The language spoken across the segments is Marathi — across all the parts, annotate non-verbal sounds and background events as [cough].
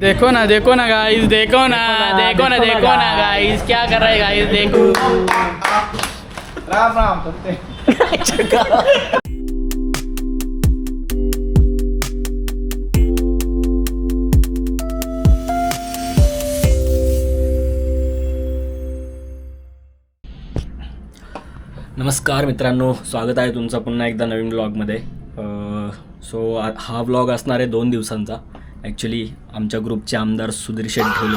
देखो ना देखो ना गाइस देखो ना देखो ना देखो ना गाइस क्या कर रहे गाइस देखो। राम राम नमस्कार मित्रांनो स्वागत आहे तुमचं पुन्हा एकदा नवीन ब्लॉगमध्ये सो हा ब्लॉग असणार आहे दोन दिवसांचा. ॲक्च्युली आमच्या ग्रुपचे आमदार सुधीर शेठ ढोले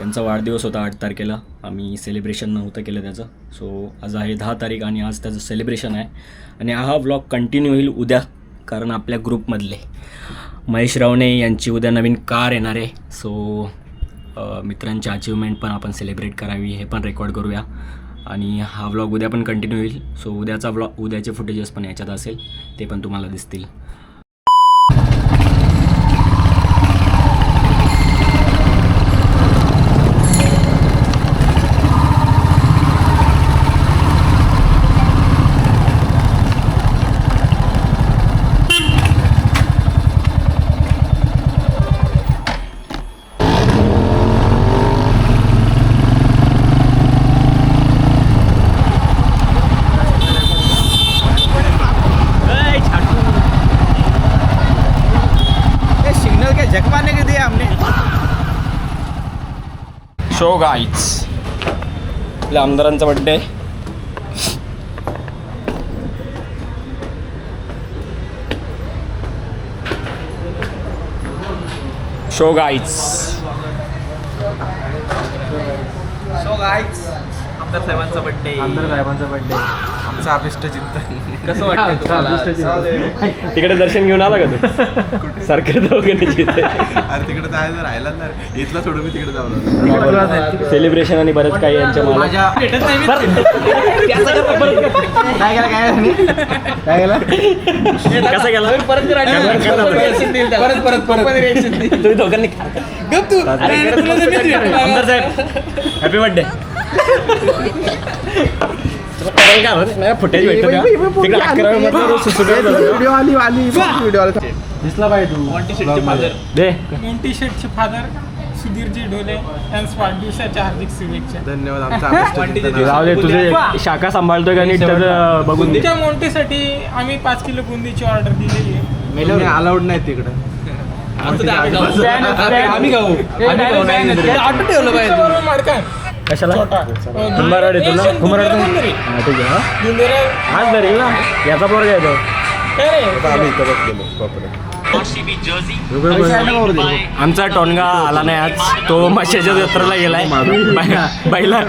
यांचा वाढदिवस होता आठ तारखेला. आम्ही सेलिब्रेशन नव्हतं केलं त्याचं. सो आज आहे दहा तारीख आणि आज त्याचं सेलिब्रेशन आहे. आणि हा व्लॉग कंटिन्यू होईल उद्या कारण आपल्या ग्रुपमधले महेश रावणे यांची उद्या नवीन कार येणार आहे. सो मित्रांची अचिव्हमेंट पण आपण सेलिब्रेट करावी हे पण रेकॉर्ड करूया. आणि हा व्लॉग उद्या पण कंटिन्यू होईल. सो उद्याचा व्लॉग उद्याचे फुटेजेस पण याच्यात असेल ते पण तुम्हाला दिसतील ये सिग्नल के झक मारने के दिया हमने शो गाईच आपल्या आमदारांचा birthday so guys so guys आमदार साहेबांचा बर्थडे आमदार साहेबांचा बर्थडे चिंतन कसं वाटतं तिकडे दर्शन घेऊन आला का तू? सारखं अरे तिकडे जायचं राहिला ना इथला सोडून मी तिकडे जाऊ सेलिब्रेशन आणि बरंच काही यांच्या मला माझ्या भेटत नाही काय काय नाही काय केलं? कसा गेला? परत परत परत परत तुम्ही दोघांनी गप तू. अरे, तुला तर मित्र आहे. आमदार साहेब हॅपी बर्थडे फुटेज भेटतो का? तिकडे अकराव्या मध्ये सुसुकाय झालं. व्हिडिओ आली आली व्हिडिओ आला. दिसला पाहिजे तू. दे. मोंटी शेटचे फादर सुधीरजी ढोले यांस वाढदिवसाच्या हार्दिक शुभेच्छा. धन्यवाद आमचा अभिष्ट चिंतन जाऊ दे तुझे शाखा सांभाळतोय का नीट त्याचं बघून दे. मोंटीसाठी आम्ही पाच किलो बुंदीची ऑर्डर दिलेली आहे. अलाउड नाही तिकडं. आम्ही गाऊ ऑटो ठेवलं पाहिजे. कशाला? छोटा. कुंभारवाडी तुला एशियन कुंभारवाडी बुंदेरा. हा, ठीक आहे हा. बुंदेरा. आज धरेल ना याचा पोरगा येतो? आम्ही इथं बसलेलो आमचा टोनगा आला नाही आज. तो माशाच्या जत्रेला गेलाय. बाईला बाईला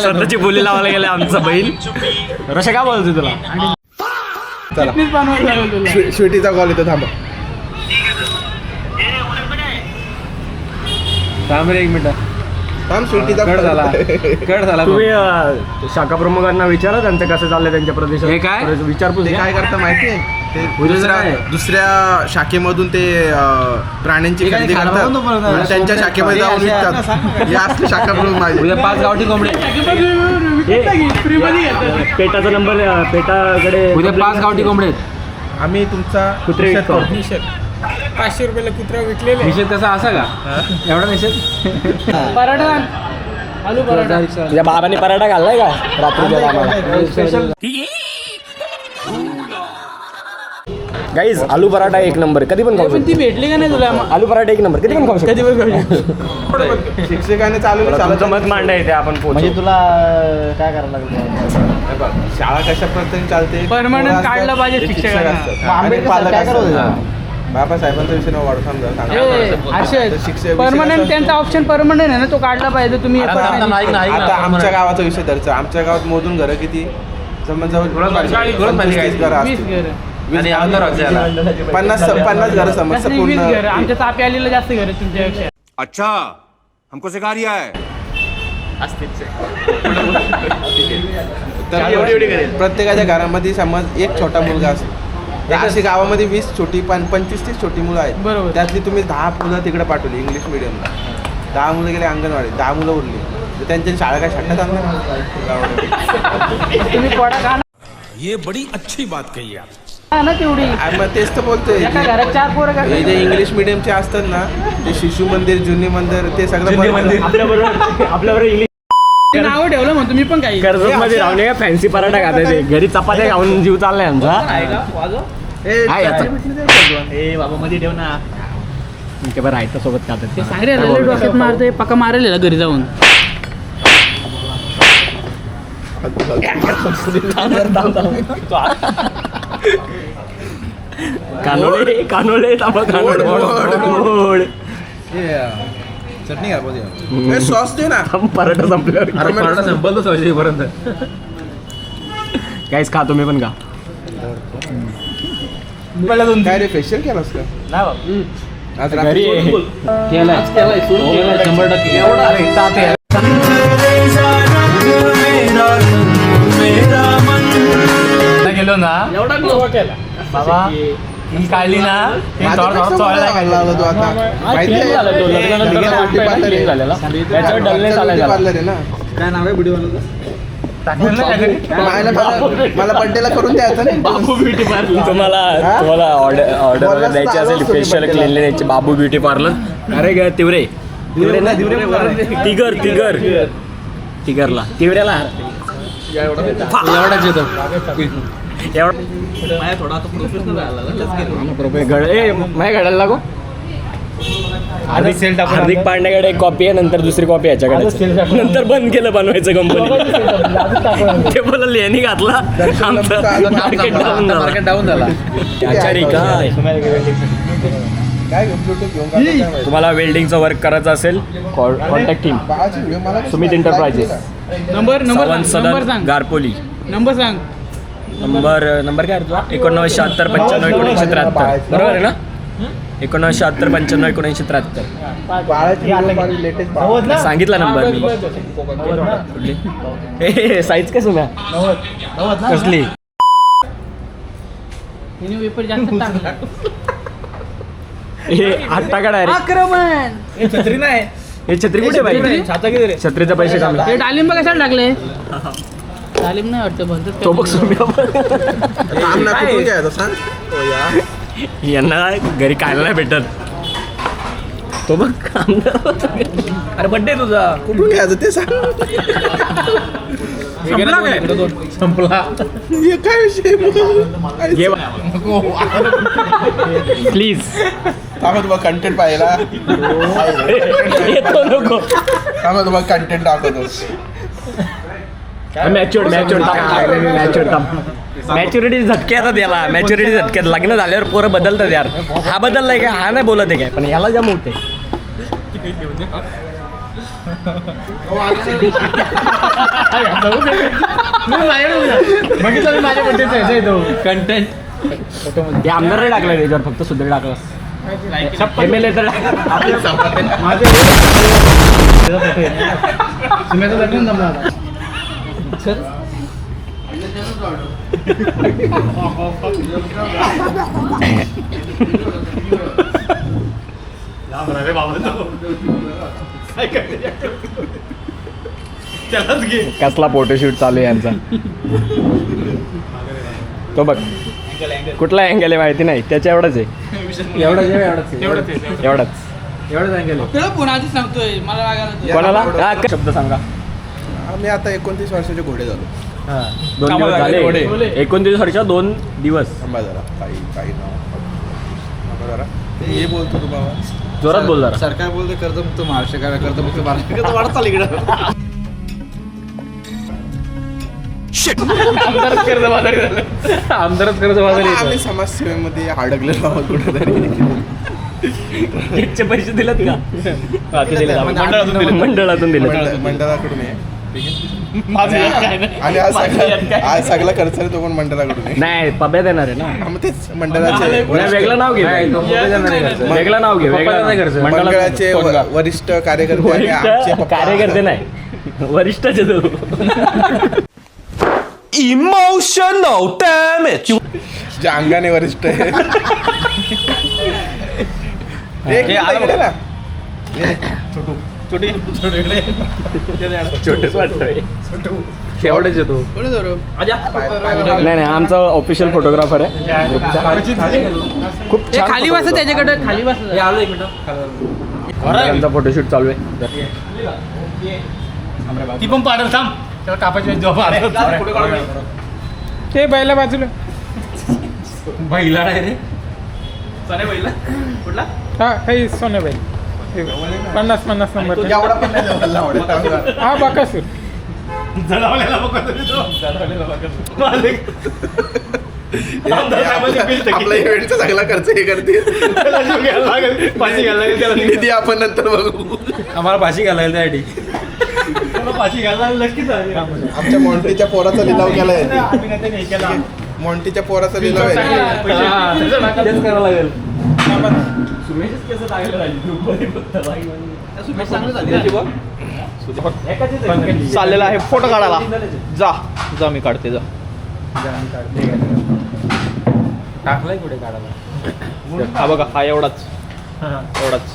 स्वतःची बोली लावायला गेलाय आमचा बैल रशा काय बोलतो तुला? तुला. स्वीटीचा कॉल येतो थांबा. थांब रे एक मिनिट थांब कट झाला कट झाला तुम्ही अं, शाखा प्रमुखांना विचारा त्यांचं कसं चाललंय त्यांच्या प्रदेशात हे काय? परत विचारपूस ते घ्या. काय करता माहितीये ते उद्या दुसऱ्या काय? दुसऱ्या शाखेमधून ते अं, प्राण्यांची खरेदी करतात परत. आणि त्यांच्या शाखेमध्ये जाऊन विकतात या असल्या शाखा म्हणून माझे उद्या पाच गावठी कोंबडे हे, पेटाचा नंबर अं, पेटाकडे उद्या पाच गावठी कोंबडे आहेत. आम्ही तुमचा कुत्रे निषेध विकतो. करतो. निषेध पाचशे रुपयाला कुत्रा विकलेले. निषेध कसा असा का? एवढा निषेध? पराठा आलू पराठा. तुझ्या बाबाने पराठा घाललाय का? रात्रीच्या आम्हाला. गाईज आलू पराठा एक नंबर. कधी पण खाऊ पण ती भेटली का नाही तुला? शकतो आलू पराठा एक नंबर. कधी पण खाऊ शकतो. कधी पण खाऊ शकतो. शिक्षकाने तुमचं चालत मत मांडायचं आहे, आपण पोहोचू. म्हणजे तुला काय करायला लागलं? शाळा कशा पद्धतीने चालते? Permanent पोरं असतात, काढलं पाहिजे एक शिक्षक शिक्षकांना. मग आंबेडकर पालक काय करत. होते? बाबासाहेबांचा विषय न वाढ समजा परमनंट त्यांचा ऑप्शन परमनंट आहे ना तो काढला पाहिजे तुम्ही आता- आमच्या गावाचा विषय धरचा आमच्या गावात मोजून घरं किती. पन्नास पन्नास घरं समज आमच्या तापी आलेलं जास्त घर तुमच्यापेक्षा. अच्छा हमको सिखा रिया है. तर प्रत्येकाच्या घरामध्ये समज एक छोटा मुलगा असेल अशी गावामध्ये वीस छोटी पण पंचवीस तीस छोटी मुलं आहेत. बरोबर. त्यातली तुम्ही दहा मुलं तिकडे पाठवली इंग्लिश मिडियमला. दहा मुलं गेले अंगणवाडी दहा मुलं उरली. तर त्यांच्या शाळा काय शाळेत आणणार तुम्ही का ये बड़ी अच्छी बात कही आप ना तेवढी. आ, मग तेच तर बोलतोय. एका घरात चार पोरं का हे जे इंग्लिश मिडियमचे असतात ना ते शिशु मंदिर जुनी मंदिर ते सगळं बंद- आपल्याबरोबर आपल्याबरोबर इंग्लिश नाव ठेवलं म्हणतो मी पण काही कर्जत मध्ये राहून का फॅन्सी पराठा घरी चपात्या खाऊन जीव चाललाय आमचा. का? ए बाबा मध्ये ठेव ना. बरं सोबत ते सांगरे डोक्यात मारते पक्का मारेल घरी जाऊन. कानोळे कानोळे. चटणी घाल बघ ए, सॉस दे ना. थांब, पराठा संपल्यावर. अरे पर्यंत काहीच खा तुम्ही पण खा. काय रे फेशियल केलास का? आज रात्री. गेलो ना. एवढा गोवा केला. बाबा ही काढली ना ते माझं थोडं कसं थोडं मला चोळायला लागला तू आता? माहिती आहे? झाला तो, लग्नानंतर लगेच हात ब्युटी पाय पार्लर clean आहे. झालेला. त्याच्यावर डलनेस आलाय ब्युटी त्याला. पार्लर आहे ना? काय नाव आहे? व्हिडिओ ना? मला बर्थडेला करून द्यायचं नाही. बाबू ब्युटी पार्लर तुम्हाला? तुम्हाला ऑर्डर ऑर्डर द्यायची असेल facial. Cleanly Babu beauty parlour. अरे ग तिवरे. तिवरे ना तिगर तिगर. तिगरला. तिवऱ्याला एवढाच येतो. एवढा गड ए माझ्या गडाला लागो. हार्दिक हार्दिक पांड्याकडे एक कॉपी आहे नंतर दुसरी कॉपी याच्याकडे. नंतर बंद केलं बनवायचं कंपनी ते बोला यांनी घातला. आमचं मार्केट डाऊन झालं. मार्केट डाऊन झाला. आचारी काय? काय? घेऊन ब्लूटूथ घेऊन काय माहिती? तुम्हाला वेल्डिंगचं वर्क करायचं असेल कॉन्टॅक्ट टीम बाळाची व्हिडिओ मला कसं Sumit? Enterprises number number Sawant सांग नंबर सदन सांग. गारपोली. नंबर सांग. नंबर नंबर काय आहे तुझा? एकोणनव्वद शहात्तर पंच्याण्णव एकोणऐंशी त्र्याहत्तर. बरोबर आहे ना? एकोणनव्वद शहात्तर पंच्याण्णव एकोणऐंशी त्र्याहत्तर. बाळाची व्हिडिओ लेटेस्ट सांगितला नंबर मी. कुठली हे साईज काय सुम्या? कसली? पेपर जास्त [laughs] टाकला हे हात टाका डायरेक्ट आक्रमण. छत्री नाही. हे छत्री कुठे? पाहिजे छत्रीचे पैसे काढले ते डालिंब कशाला टाकले? डालिंब नाही वाटतं भलतंच तो बघ. सुम्या. काम ना कुठून घ्यायचं सांग? यांना घरी खायला नाही भेटत. तो बघ अरे बड्डे तुझा. कुठून घ्यायचं ते सांग. संपला काय? हे विषय प्लीज थांबा तुम्हाला कंटेंट पाहिला येतो नको. थांबा तुम्हाला कंटेंट दाखवतो. मॅच्युअर मॅच्युअर मॅच्युअर मॅच्युरिटी झटके येतात याला. मॅच्युरिटी झटके. लग्न झाल्यावर पोरं बदलतात यार. हा बदललाय का? हा नाही बोलत आहे काय? पण याला जम होते. कंटेंट आमदार नाही टाकलं त्याच्यावर फक्त सुधीर टाकलं. एम एल ए तर आता. कसला फोटोशूट चालू आहे यांचा? तो बघ. कुठला अँगल आहे माहिती नाही. त्याच्या एवढाच आहे. एवढंच एवढंच. एवढाच एवढंच अँगल सांगतोय? मला कोणाला? शब्द सांगा. आम्ही आता एकोणतीस वर्षाचे घोडे झालो. दोन दिवस झाले, एकोणतीस वर्ष दोन दिवस. थांबा जरा. काही काही नाव थांबा जरा. ते हे बोलतो तू बाबा जोरात बोल जरा. सरकार बोलते कर्जमुक्त महाराष्ट्र काय कर्जमुक्त महाराष्ट्र. कसं वाढत चाल इकडं. आमदारच कर्ज बाजारी झालं. आमदारच कर्ज बाजार आम्ही समाजसेवेमध्ये अडकलेलो आहोत कुठेतरी. पैसे दिलेत का? मंडळातून दिले. मंडळातून दिले मंडळ- मंडळाकडून आहे. [laughs] आणि आज [laughs] सगळा आज सगळा खर्च आहे तो पण मंडळाकडून. नाही पब्या देणार आहे ना? मग तेच मंडळाचे नाही, वेगळं नाव घे. नाही, तो मोबाईल देणार नाही घरचं. वेगळं नाव घे वेगळं नाही. मंडळाचं- मंडळाचे व- वरिष्ठ कार्यकर्ते आणि आमचे वरिष्ठ पप्पा. कार्यकर्ते नाही. वरिष्ठचे तो. इमोशनल डॅमेज जे अंगाने वरिष्ठ आहे. एक मिनिट इकडे ना. छोटू. छोटेच वाटतोय शेवटच येतो नाही नाही आमचा ऑफिशियल फोटोग्राफर आहे. खूप छान खाली बसा त्याच्याकडे खाली बसा. आमचा फोटोशूट चालू आहे. ती पण पाडल थांब. त्याला कापायची ते बैला बाजूला. बैला नाही रे. हा हे सोन्याबाई हे पन्नास पन्नास नंबर एवढा पण नाही जवळला आवडत. हा बाकासूर. आपला इव्हेंटचा चांगला खर्च हे करते [laughs] निधी आपण नंतर बघू. आम्हाला फाशी घालायला त्यासाठी आमच्या मॉन्टीच्या पोराचा लिलाव केलाय. मॉन्टीच्या पोराचा लिलाव आहे. तेच करावं लागेल. चाललेला आहे. फोटो काढायला. जा. जा मी काढते जा. टाकलाय कुठे काढायला? हा बघा हा एवढाच. एवढाच.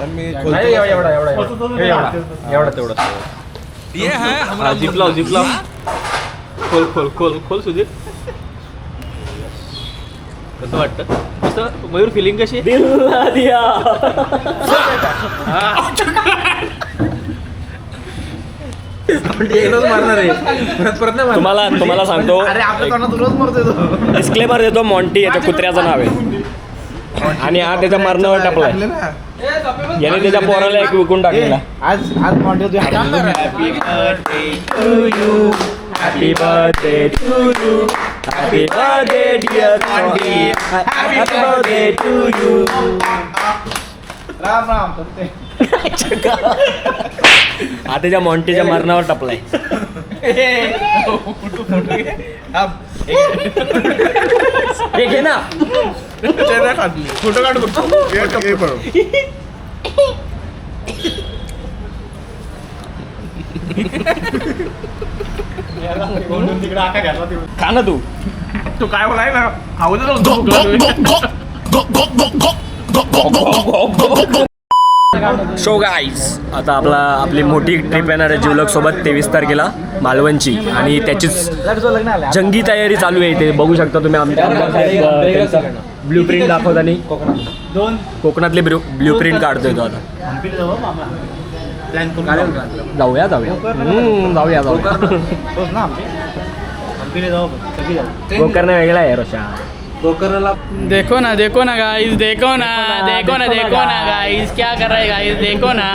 पण मी एवढा एवढा एवढा. एवढा. एवढा एवढा तेवढा हा जिप लाव जिप लाव. खोल खोल खोल खोल सुधीर कसं वाटतं? कसं मयूर फिलिंग कशी? मारणार आहे. परत परत नाही मारणार. तुम्हाला तुम्हाला सांगतो. अरे आपल्या तोंडात रोज मरतोय तो. डिस्क्लेमर देतो मॉन्टी याच्या कुत्र्याचं नाव आहे. आणि हा त्याच्या मरणावर टाकलाय टाकले ना. याने त्याच्या पोराला एक विकून टाकलेला. आज आज Monty happy birthday to you happy birthday dear Monty happy birthday to you Ram Ram हा त्याच्या मॉन्टीच्या मरणावर टपलाय. हे घे ना. फोटो काढ बघ खा ना तू तू काय बोलाय ना खाऊ दे शो गाईज आता आपला आपली मोठी ट्रिप येणार आहे जीवलक सोबत तेवीस तारखेला मालवणची आणि त्याचीच जंगी तयारी चालू आहे ते बघू शकता तुम्ही आमच्या ब्ल्यू प्रिंट दाखवताना दोन कोकणातले ब्ल्यू प्रिंट काढतोय तो आता जाऊया जाऊया. हम्म, जाऊया जाऊया. गोकर्ण [laughs] वेगळा आहे रोशा. गोकर्णला देखो ना देखो ना गाइस देखो ना देखो ना देखो ना गाइस क्या कर रहे गाइस देखो ना.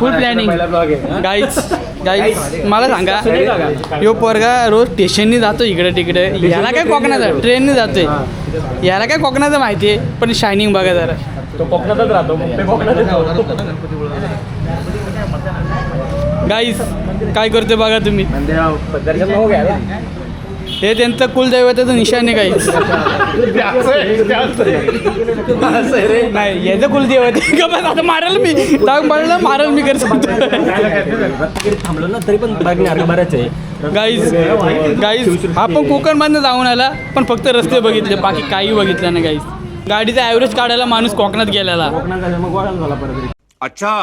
फुल प्लॅनिंग गाईज गाईज मला सांगा यो पोरगा रोज स्टेशननी जातो इकडे तिकडे. याला काय कोकणाचं ट्रेनने जातोय. याला काय कोकणाचं माहिती आहे? पण शायनिंग बघा जरा. तो कोकणातच राहतो. ते कोकणातच राहतो. गाईस काय करतोय बघा तुम्ही? हे त्यांचं कुलदैवताचं निशाण आहे गाईस नाही याचं कुलदैवत आहे. का बस आता मारल मी. टाक मारलं मारल मी कर थांबलो ना तरी पण बघणार बरंच आहे गाईज गाईज आपण कोकणमधनं जाऊन आला पण फक्त रस्ते बघितले बाकी काही बघितलं नाही गाईज गाडीचा ॲव्हरेज काढायला माणूस कोकणात गेलेला. अच्छा.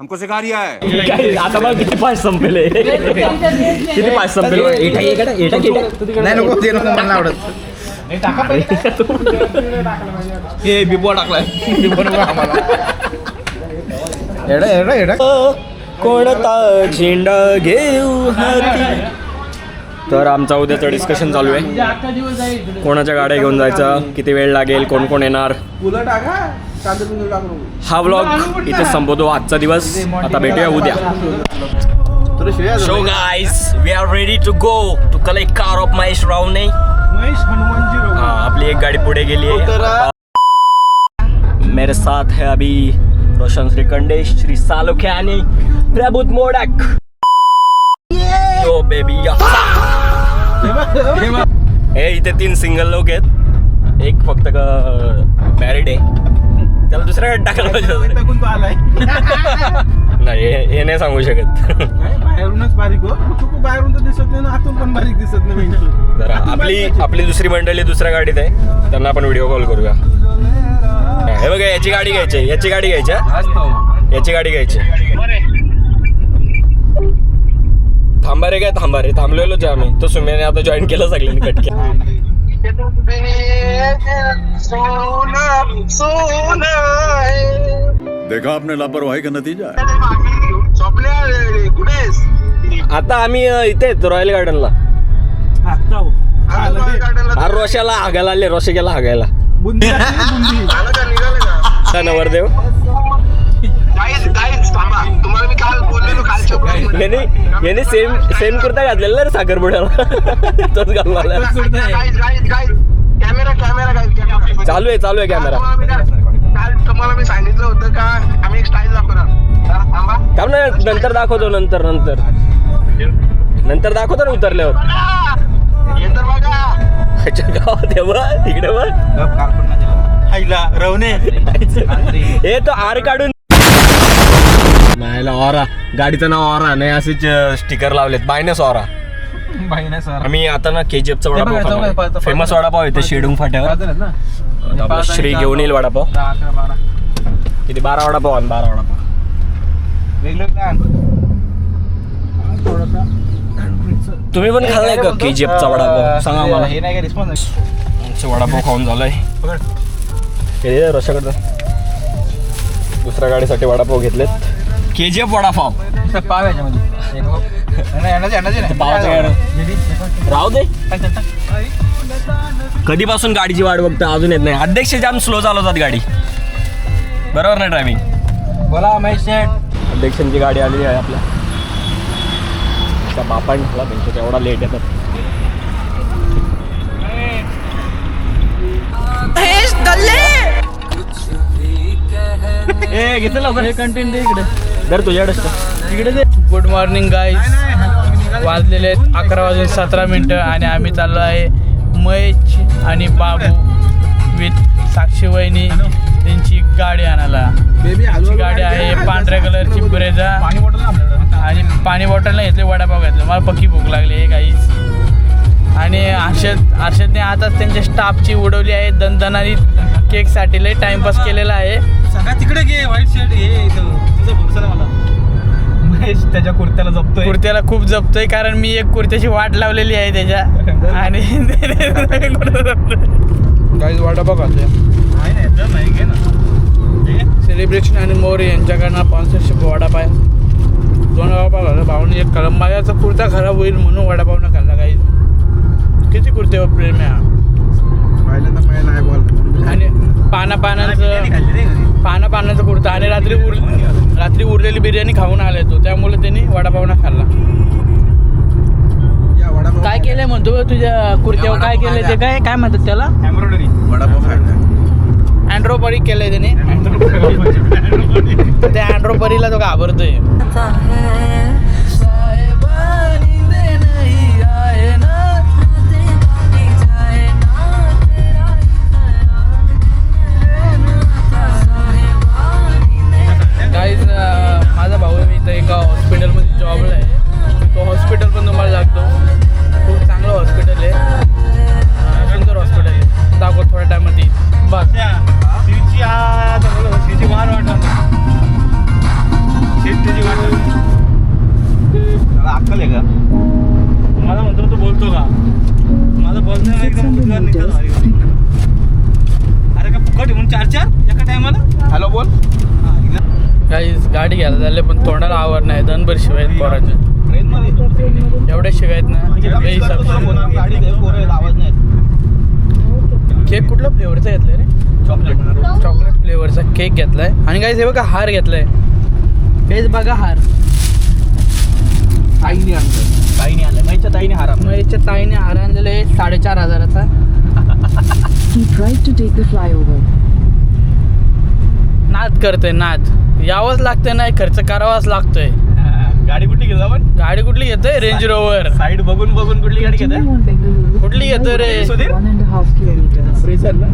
हमको सिखा रिया है। काय आता बघ किती पाच संपले किती पाच संपले नाही नको ते नको मला आवडत हे बिबो टाकलाय एडा एडा एडा कोणता झेंडा घेऊ हाती तर आमचा उद्याचं डिस्कशन चालू आहे कोणाच्या गाड्या घेऊन जायचं किती वेळ लागेल कोण कोण येणार? हा व्लॉग इथे संपवतो आजचा दिवस. आता भेटूया उद्या. So guys we are ready to go to collect car of Mahesh रावने हाँ अपनी एक गाड़ी पुढे गेली है मेरे साथ है अभी रोशन श्रीखंडे श्री सालोख्यानी प्रबुद मोडक. यो बेबी [laughs] हे इथे तीन सिंगल लोक आहेत. एक फक्त मॅरिड आहे. त्याला दुसऱ्याकडे टाकायला पाहिजे. आलाय. [laughs] नाही हे- हे नाही सांगू शकत. बाहेरूनच बारीक हो. तू बाहेरून तर दिसत नाही ना आतून पण बारीक दिसत नाही जरा आपली आपली दुसरी मंडळी दुसऱ्या गाडीत आहे. त्यांना आपण व्हिडिओ कॉल करूया. हे बघा याची गाडी घ्यायची आहे, याची गाडी घ्यायची आहे. याची गाडी घ्यायची थांबा रे काय थांबा रे. थांबलेलोच आहे आम्ही. तो सुम्याने आता जॉईन केलं सगळ्यांनी कटके देखा आपने लापरवाही का नतीजा आता आम्ही इथे आहेत रॉयल गार्डनला अरे रोशाला हागायला आले रोशे गेला हागायला का [laughs] नवरदेव याने याने सेम सेम कुर्ता घातलेला रे साखरपुड्याला [laughs] तोच घालून कॅमेरा कॅमेरा चालू आहे चालू आहे कॅमेरा मी सांगितलं होतं का आम्ही एक स्टाईल दाखवणार. थांबा. ना नंतर दाखवतो नंतर नंतर. नंतर दाखवतो ना उतरल्यावर. हे तर बघा. अच्छा गावात आहे बघ तिकडे बघ. हे तो आर काढून. मायला ऑरा. गाडीचं नाव ऑरा नाही असेच स्टिकर लावलेत. बायनस ऑरा. आम्ही आता ना के जी एफचा वडापाव फेमस वडापाव येते शेडूंग फाट्यावर. श्री घेऊन येईल वडापाव. किती? बारा वडापाव आणि बारा वडापाव. तुम्ही पण खाल्लाय का के जी एफचा वडापाव? सांगा मला. हे नाही का रिस्पॉन्स आमचं वडापाव खाऊन झालाय. हे रशाकडं दुसऱ्या गाडीसाठी वडापाव घेतलेत. K G F vada pav. पाव हो. राहू दे. कधीपासून गाडीची वाट बघतो अजून येत नाही. अध्यक्ष जाम स्लो चालवतात गाडी. बरोबर ना ड्रायव्हिंग बोला महेश शेठ. अध्यक्षांची गाडी आलेली आहे आपल्या. त्या बापाने झाला त्यांच्या एवढा लेट येतात. ए घेतलं लवकर. कंटेंट इकडे. दर तुझ्याकडे इकडे दे. गुड मॉर्निंग गाईज वाजलेले आहेत अकरा वाजून सतरा मिनटं आणि आम्ही चाललो आहे महेश आणि बाबू विथ साक्षी वहिनी त्यांची गाडी आणायला. गाडी आहे पांढऱ्या कलरची ब्रेझा आणि पाणी बॉटल नाही घेतले वडापाव घेतले. मला पक्की भूक लागली आहे काहीच. आणि हर्षद हर्षदने आताच त्यांच्या स्टाफची उडवली आहे दणदणारी केकसाठी. लय टाइमपास केलेला आहे. सगळ्या तिकडे घे व्हाईट शर्ट हे. तुझं भरोसा मला. महेश त्याच्या कुर्त्याला जपतोय. कुर्त्याला खूप जपतोय कारण मी एक कुर्त्याची वाट लावलेली आहे त्याच्या. [laughs] आणि [laughs] काही वडापाव खातोय नाही ना. सेलिब्रेशन आणि मोरे यांच्याकडनं स्पॉन्सरशिप वडापाव दोन वडापाव खाल्ला भाऊने एक माझ्याचा कुर्ता खराब होईल म्हणून वडापाव न खाल्ला काही. किती कुर्त्यावर प्रेम आहे हा. पहिला आहे बॉल आणि पाना पानांचं पाना पानाचा कुर्ता. आणि रात्री उर रात्री उरलेली बिर्याणी खाऊन आले तो. त्यामुळे त्यांनी वडापाव न खाल्ला. या वडापाव काय केलंय म्हणतो तुझ्या कुर्त्यावर? काय केलंय ते? काय काय म्हणतात त्याला? एम्ब्रॉयडरी. वडापाव खायला. अँड्रोपरी केलंय त्याने. [laughs] त्या अँड्रोपरीला तो घाबरतोय. माझा भाऊ मी इथं एका हॉस्पिटलमध्ये जॉबला आहे. तो हॉस्पिटल पण तुम्हाला लागतो खूप चांगलं हॉस्पिटल आहे. सुंदर हॉस्पिटल आहे. दाखव थोड्या टायमात शिवची आ चांगलं शिवची वार वाटत शेतीची वाट. अक्कल आहे का? मला म्हणतो तो बोलतो का? माझं बोलणं एकदम भारी. अरे का फुकट म्हणून चार चार एका टायमाला हॅलो बोल. काही गाडी घ्यायला झाले पण तोंडाला आवर नाही दनभर शिवाय पोराचे ट्रेनमध्ये एवढे शिवाय आहेत ना लय हिसाब गाडी आवाज नाही केक कुठल्या फ्लेवरचा घेतलाय रे? चॉकलेट चॉकलेट फ्लेवरचा केक घेतलाय. आणि काही हे बघा हार घेतलाय. हेच बघा हार. ताईने आणलं ताईने आणलं माहिती ताईने हारा मग याच्या ताईने हार आणलेला आहे साडेचार हजाराचा. नाद करतोय नाद. यावंच लागतंय नाही खर्च करावाच लागतोय. गाडी कुठली घेतो आपण? गाडी कुठली घेतोय? रेंज रोवर साईड बघून बघून कुठली गाडी घेताय. कुठली घेतोय रे? सुधीर? ब्रेझर ना?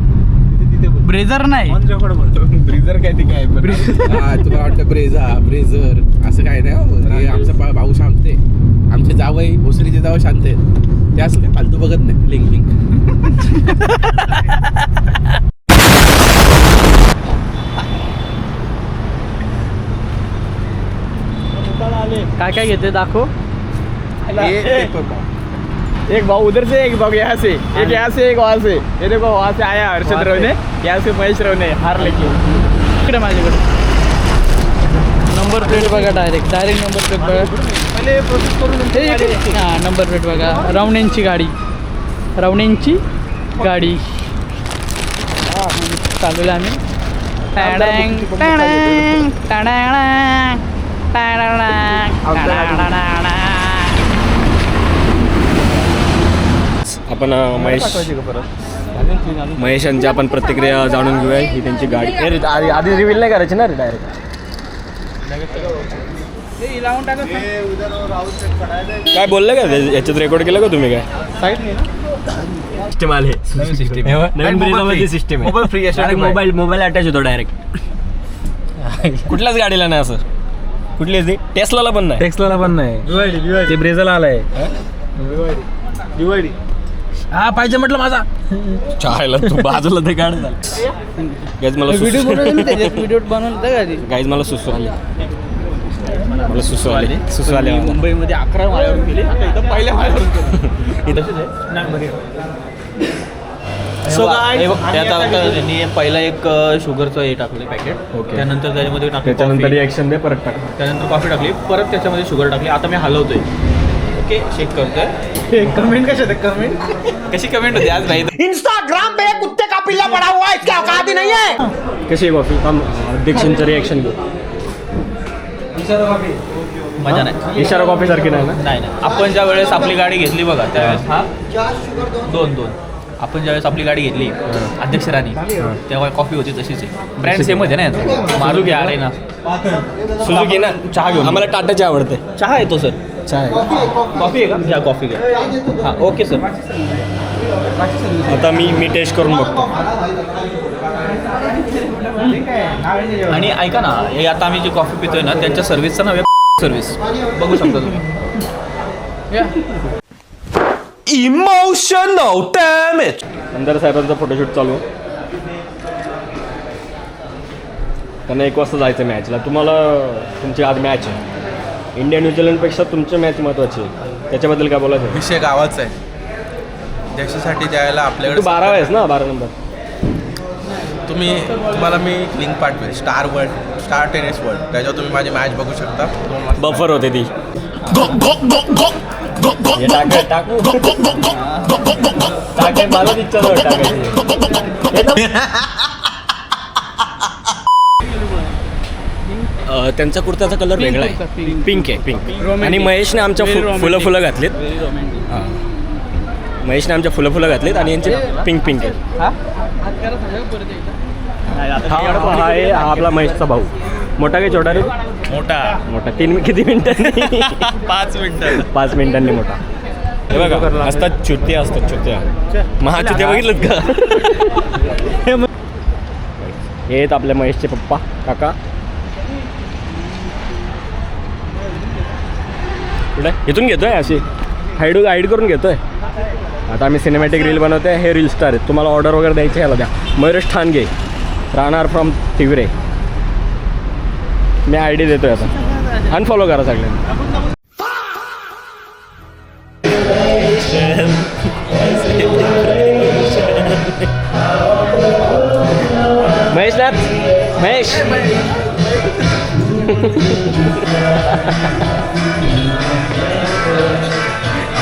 तिथे तिथे बोल. ब्रेझर नाही. ब्रेझर काय ते काय? हा, तुला वाटतं ब्रेझा ब्रेझर असं काय नाही हो. आमचा भाऊ शांत आहे आमचे जावई भोसरीचे जावं शांत आहेत ते असं काय फालतू बघत नाही. लिंक लिंक काय काय घेते दाखव. एक भाव उधर से एक भाव यहाँ से एक यहाँ से एक वहाँ से ये देखो वहाँ से आया हर्षद रवने यहाँ से महेश रवने हार लेके इकडे माझ्याकडे. नंबर प्लेट बघा डायरेक्ट डायरेक्ट नंबर प्लेट बघा. पहले प्रोसेस करून हां नंबर प्लेट बघा. रावण्यांची गाडी. रावण्यांची गाडी. चालवलं आम्ही आपण महेश महेश यांची आपण प्रतिक्रिया जाणून घेऊया. ही त्यांची गाडी. हे रे, आधी आधी रिव्हील नाही करायची ना रे डायरेक्ट काय बोललं का? याच्यात रेकॉर्ड केलं का तुम्ही काय? सिस्टम आले. नवीन ब्रिजामध्ये सिस्टम आहे. Mobile free mobile mobile attach होतो डायरेक्ट [laughs] कुठल्याच गाडीला नाही असं. कुठली ती? टेस्लाला पण नाही. टेक्सला पण नाही. ते ब्रेझाला आलाय. हा? पाहिजे म्हटलं माझा. चायला तू बाजूला ते गाडी गाईज मला व्हिडिओ सुसू बनवलं ना त्याच्यात व्हिडिओ बनवलं होतं का आधी गाईज मला सुसू आले. मला सुसू आले. सुसू आले. मुंबईमध्ये अकरा माळ्यावरून गेले आता इथं पहिल्या [laughs] सो त्यात आता त्यांनी पहिला एक शुगरचं हे टाकलं पॅकेट ओके. त्यानंतर त्याच्यामध्ये टाकलं त्याच्यानंतर coffee. रिॲक्शन दे परत टाक. त्यानंतर कॉफी टाकली परत त्याच्यामध्ये शुगर टाकली. आता मी हलवतोय. ओके शेक करतोय. कमेंट कशा कमेंट कशी कमेंट होती? आज माहिती कशी आहे कॉफी थांब अध्यक्षांचं रिॲक्शन घेऊ. मजा नाही. इशारा कॉफी सारखी नाही ना? नाही नाही. आपण ज्या वेळेस आपली गाडी घेतली बघा त्यावेळेस हा? दोन दोन. आपण ज्यावेळेस आपली गाडी घेतली अध्यक्ष राणी तेव्हा कॉफी होती तशीच आहे. ब्रँड सेम होते ना मारू घ्या अरे ना? सुझुकी ना? चहा घेऊ आम्हाला टाटाची आवडते. चहा येतो सर चहा. कॉफी आहे का? घ्या कॉफी घ्या. हां ओके सर आता मी मी टेस्ट करून बघतो. आणि ऐका ना हे आता आम्ही जी कॉफी पितोय ना त्यांच्या सर्व्हिसचं आहे सर्व्हिस बघू शकता तुम्ही. अंदर साहेबांचा फोटोशूट चालू. आहे. त्यांना एक वाजता जायचं मॅचला तुम्हाला तुमची आज मॅच आहे. इंडिया न्यूझीलंडपेक्षा तुमची मॅच महत्त्वाची आहे. त्याच्याबद्दल काय बोलायचं? विषय गावाचा आहे. देशासाठी ज्यावेळेला तू आपल्याकडे बारा आहेस ना बारा नंबर. तुम्ही तुम्हाला मी लिंक पाठवेल. Star world star tennis world त्याच्यावर तुम्ही माझी मॅच बघू शकता. बफर होते ती. टाक टाक टाकाय मलाच इच्छा नाही टाकायची ना- अं, त्यांचा कुर्त्याचा कलर वेगळा आहे. पिंक आहे पिंक आणि महेशने आमच्या फुलं फुलं घातलीत. महेशने आमच्या फुलं फुलं घातलीत आणि यांचे पिंक पिंक आहे. हा? आपला महेशचा भाऊ. मोठा काय छोटा रे? मोठा. मोठा. तीन किती मिनिटांनी? [laughs] पाच मिनिटं पाच मिनिटांनी मोठा. हे बघा असतात चुत्या असतात चुत्या. महाचुत्या बघितलं का? हे आहेत आपल्या महेशचे पप्पा काका. कुठे? इथून घेतोय अशी. हाईड हाईड करून घेतोय. आता आम्ही सिनेमॅटिक रील बनवतोय. हे रील स्टार आहेत. तुम्हाला ऑर्डर वगैरे द्यायची ह्याला द्या. मयुरेश ठाणगे. राहणार फ्रॉम तिवरे. मी आय डी देतोय आता. अनफॉलो करा सगळ्यांनी. महेश ना महेश.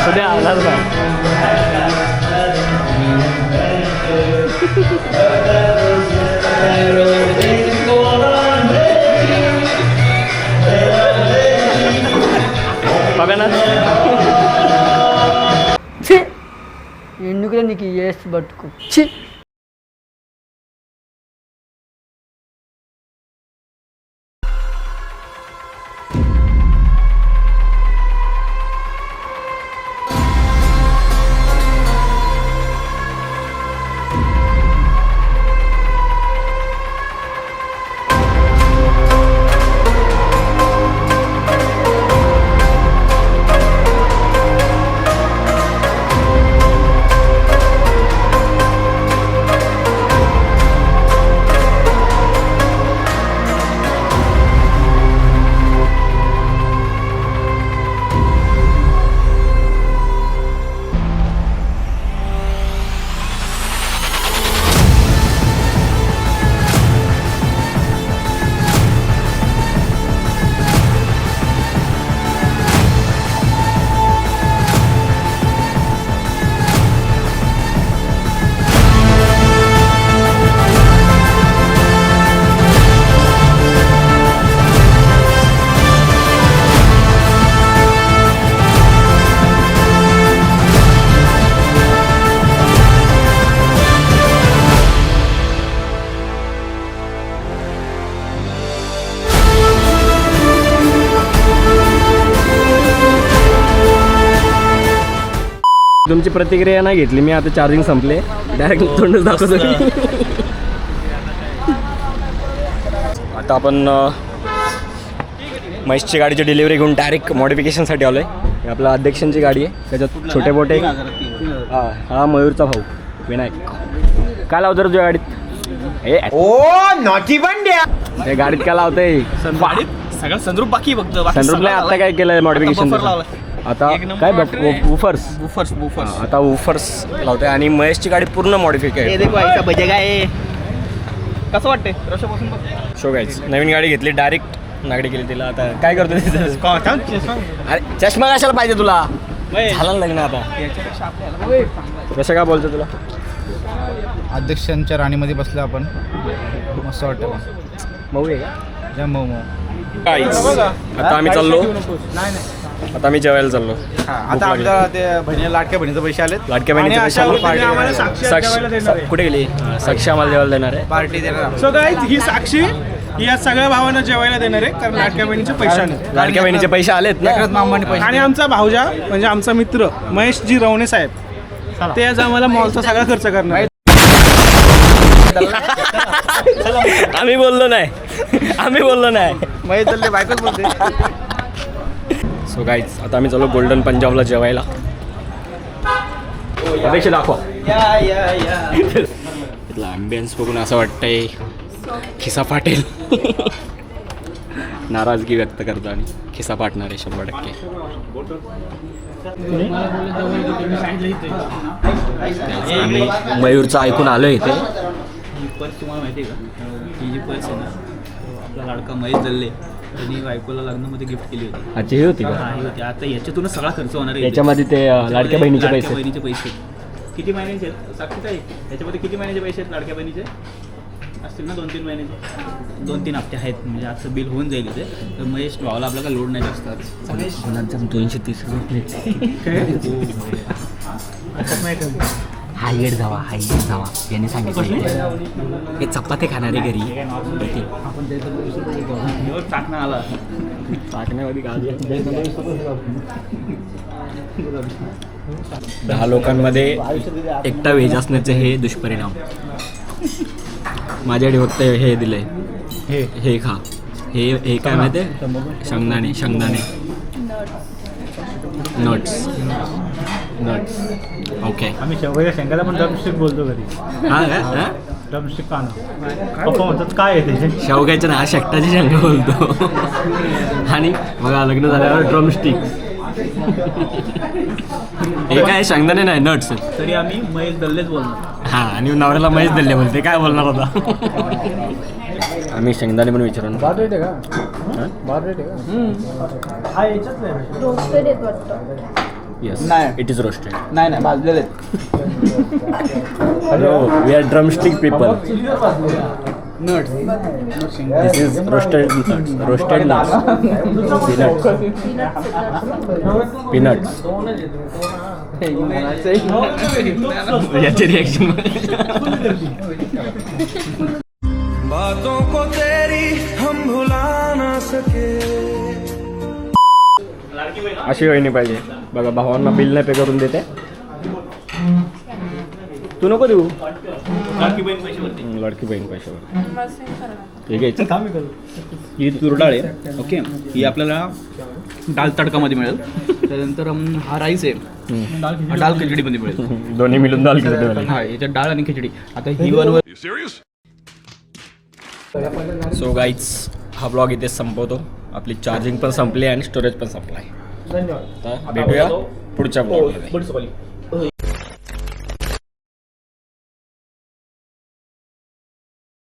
सध्या आलाच ना [laughs] হবে না ఎందుకు నీకు ఏస్ట్ పట్టుకో? చి प्रतिक्रिया नाही घेतली. मी आता चार्जिंग संपले. डायरेक्ट तोंडच दाखवतो आता आपण महेशची गाडीची डिलिव्हरी घेऊन डायरेक्ट मॉडिफिकेशनसाठी आलो आहे आपल्या अध्यक्षांची गाडी आहे. त्याच्यात छोटे मोठे हा हा मयूरचा भाऊ विनायक. काय लावतो रे तुझ्या गाडीत? हे ओ नॉटी बंड्या! गाडीत काय लावतंय? सगळं संद्रूप बाकी फक्त. सनरूफला आता काय केलंय मॉडिफिकेशन. आता काय. बट वुफर्स बुफर्स बुफर्स आता वुफर्स लावतोय आणि महेशची गाडी पूर्ण मॉडिफिकेशन देखो ऐसा बजेगा ये. कसं वाटतंय? रशापासून बघ. शो गाईज नवीन गाडी घेतली डायरेक्ट नागडी केली तिला. आता काय करतो तिथं [laughs] अरे चष्मा कशाला पाहिजे तुला? झालं ना लग्न आता. कसं काय बोलतो तुला? अध्यक्षांच्या राणीमध्ये बसलो आपण. मस्त वाटतं मऊ आहे का? मऊ मऊ. आता आम्ही चाललो. आता आम्ही जेवायला चाललो. आता आमच्या ते बहिणी लाटक्या बहिणीचे पैसे आलेत. लाडक्या बहिणीचे पैसे आले. साक्षी कुठे गेली? हा, साक्षी आम्हाला जेवायला देणार आहे. पार्टी देणार सो गाईज ही साक्षी या सगळ्या भावांना जेवायला देणार आहे कारण लाडक्या बहिणीचे पैसे आले लाडक्या बहिणीचे पैसे आलेत ना? मामाने पैसे आणि आमचा भाऊजा म्हणजे आमचा मित्र महेशजी रवणे साहेब. ते आज आम्हाला मॉलचा सगळा खर्च करणार आहेत. आम्ही बोललो नाही. आम्ही बोललो नाही. महेश दल्ले बायकोच बोलते. सो गाईज आता आम्ही चालू गोल्डन पंजाबला जेवायला. अपेक्षा दाखवा. इथला ॲम्बियन्स बघून असं वाटतंय. खिसा फाटेल. नाराजगी व्यक्त करतो आणि खिसा फाटणार आहे शंभर टक्के. आम्ही मयूरचं ऐकून आलो इथे. पर्स तुम्हाला माहिती आहे का ही जी पर्स आहे ना आपला लाडका महेश दल्ले त्यांनी बायकोला लग्नामध्ये गिफ्ट केली होती. आजची ही होती हा, का? ही होती. आता याच्यातूनच सगळा खर्च होणार आहे. याच्यामध्ये ते अं, लाडक्या बहिणीचे लाडक्या पैसे. बहिणीचे पैसे. किती महिन्यांचे? आहेत साक्षीच आहे त्याच्यामध्ये किती महिन्याचे पैसे आहेत लाडक्या बहिणीचे? असतील ना दोन तीन महिन्याचे? दोन तीन हप्ते आहेत. म्हणजे आजचं बिल होऊन जाईल इथे. तर महेश भावाला आपल्याला लोड नाही जास्त. आज. दोनशे तीस हायगेट जावा हायगेट जावा. यांनी सांगितलं. हे चपाती खाणारे घरी. दहा लोकांमध्ये एकटा व्हेज असण्याचे हे दुष्परिणाम. माझ्याकडे फक्त हे दिलंय. हे. हे खा. हे हे काय माहिती आहे शेंगदाणे शेंगदाणे. नट्स. नट्स ओके आम्ही शेवग्याच्या शेंगाला पण ड्रमस्टिक बोलतो घरी. हा का? हा? ड्रमस्टिक काना पप्पा म्हणतात काय आहे त्याचे शेवग्याच्या ना शेकटाची शेंगा बोलतो. आणि बघा लग्न झाल्यावर ड्रमस्टिक हे काय शेंगदाणे नाही नट्स तरी आम्ही महेश दल्लेच बोलणार. हा आणि नवऱ्याला महेश दिले म्हणते काय बोलणार होता आम्ही शेंगदाणे पण विचारून येस नाही. It is रोस्टेड नाही नाही भाजलेले we are drumstick people nut this is roasted nuts roasted nuts peanuts याचे रिॲक्शन अशी वहिनी पाहिजे. बघा भावांना बिल नाही पे करून देते. तू नको देऊ. लडकी बहीण पैशावर. हे घ्यायचं ही तूर डाळ आहे. ओके? ही आपल्याला डाळ तडकामध्ये मिळेल. त्यानंतर अम, हा राईस आहे. हा डाळ खिचडीमध्ये मिळेल. [laughs] दोन्ही मिळून दाल खिचडी. हा याच्यात डाळ आणि खिचडी. आता ही वन सो गाईज हा ब्लॉग इथे संपवतो आपली चार्जिंग पण संपली आणि स्टोरेज पण संपलाय धन्यवाद. भेटूया पुढच्या ब्लॉगमध्ये.